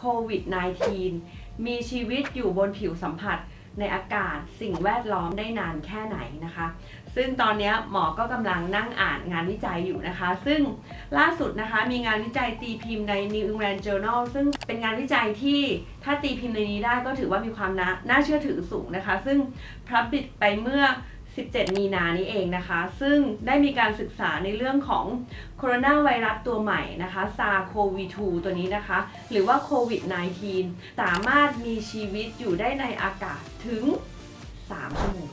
โควิด -19 มีชีวิตอยู่บนผิวสัมผัสในอากาศสิ่งแวดล้อมได้นานแค่ไหนนะคะ ซึ่งตอนนี้หมอก็กำลังนั่งอ่านงานวิจัยอยู่นะคะ ซึ่งล่าสุดนะคะมีงานวิจัยตีพิมพ์ใน New England Journal ซึ่งเป็นงานวิจัยที่ถ้าตีพิมพ์ในนี้ได้ก็ถือว่ามีความน่าเชื่อถือสูงนะคะ ซึ่งพรับบิดไปเมื่อ 17 มีนานี้เองนะคะ ซึ่งได้มีการศึกษาในเรื่องของโคโรนาไวรัสตัวใหม่นะคะ SARS-CoV-2 ตัวนี้นะคะ หรือว่าโควิด -19 สามารถมีชีวิตอยู่ได้ในอากาศถึง 3 ชั่วโมง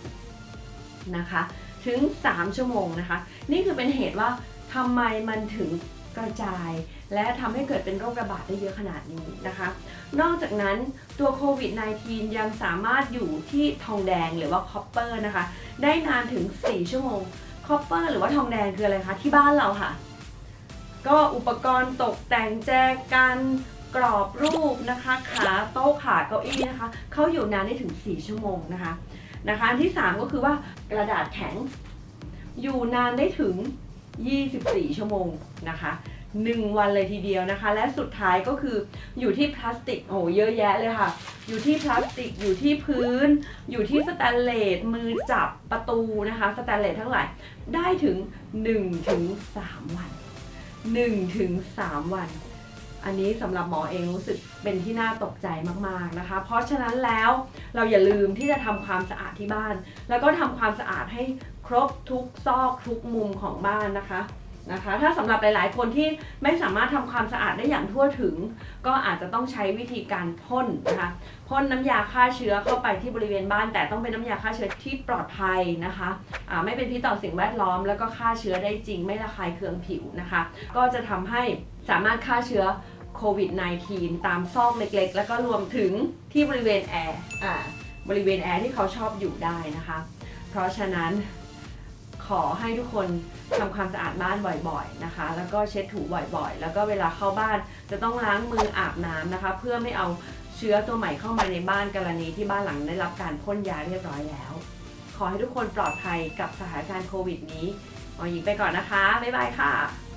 นะคะ ถึง 3 ชั่วโมงนะคะ นี่คือเป็นเหตุว่าทำไมมันถึง กระจาย และทำให้เกิดเป็นโรคระบาดได้เยอะขนาดนี้นะคะ นอกจากนั้นตัวโควิด -19 ยังสามารถอยู่ที่ทองแดงหรือว่าคอปเปอร์นะคะ ได้นานถึง 4 ชั่วโมงคอปเปอร์หรือว่าทองแดงคืออะไรคะที่บ้านเราค่ะ ก็อุปกรณ์ตกแต่งแจกันกรอบรูปนะคะขาโต๊ะขาเก้าอี้นะคะเขาอยู่นานได้ถึง 4 ชั่วโมงนะคะนะคะอันที่ 3 ก็คือว่ากระดาษแข็ง อยู่นานได้ถึง 24 ชั่วโมงนะคะ1วันเลยทีเดียวนะคะ และสุดท้ายก็คืออยู่ที่พลาสติกโอ้โหเยอะแยะเลยค่ะ อยู่ที่พลาสติกอยู่ที่พื้น อยู่ที่สแตนเลสมือจับประตูนะคะสแตนเลสทั้งหลายได้ถึง1ถึง3วัน1ถึง3วัน อันนี้สำหรับหมอเองรู้สึกเป็นที่น่าตกใจมากๆนะคะ เพราะฉะนั้นแล้วเราอย่าลืมที่จะทำความสะอาดที่บ้าน แล้วก็ทำความสะอาดให้ครบทุกซอกทุกมุมของบ้านนะคะนะคะ ถ้าสำหรับหลายๆ คนที่ไม่สามารถทำความสะอาดได้อย่างทั่วถึง ก็อาจจะต้องใช้วิธีการพ่นนะคะพ่นน้ำยาฆ่าเชื้อเข้าไปที่บริเวณบ้าน แต่ต้องเป็นน้ำยาฆ่าเชื้อที่ปลอดภัยนะคะอ่าไม่เป็นพิษต่อสิ่งแวดล้อม แล้วก็ฆ่าเชื้อได้จริงไม่ระคายเคืองผิวนะคะ ก็จะทำให้สามารถฆ่าเชื้อ โควิด -19 ตามซอกเล็กๆ แล้วก็รวมถึงที่บริเวณแอร์อ่าบริเวณแอร์ที่เขาชอบอยู่ได้นะคะ เพราะฉะนั้นขอให้ทุกคนทำความสะอาดบ้านบ่อยๆนะคะ แล้วก็เช็ดถูบ่อยๆ แล้วก็เวลาเข้าบ้านจะต้องล้างมืออาบน้ำนะคะ เพื่อไม่เอาเชื้อตัวใหม่เข้ามาในบ้านกรณีที่บ้านหลังได้รับการพ่นยาเรียบร้อยแล้ว ขอให้ทุกคนปลอดภัยกับสถานการณ์โควิดนี้หมอหญิงไปก่อนนะคะ บ๊ายบายค่ะ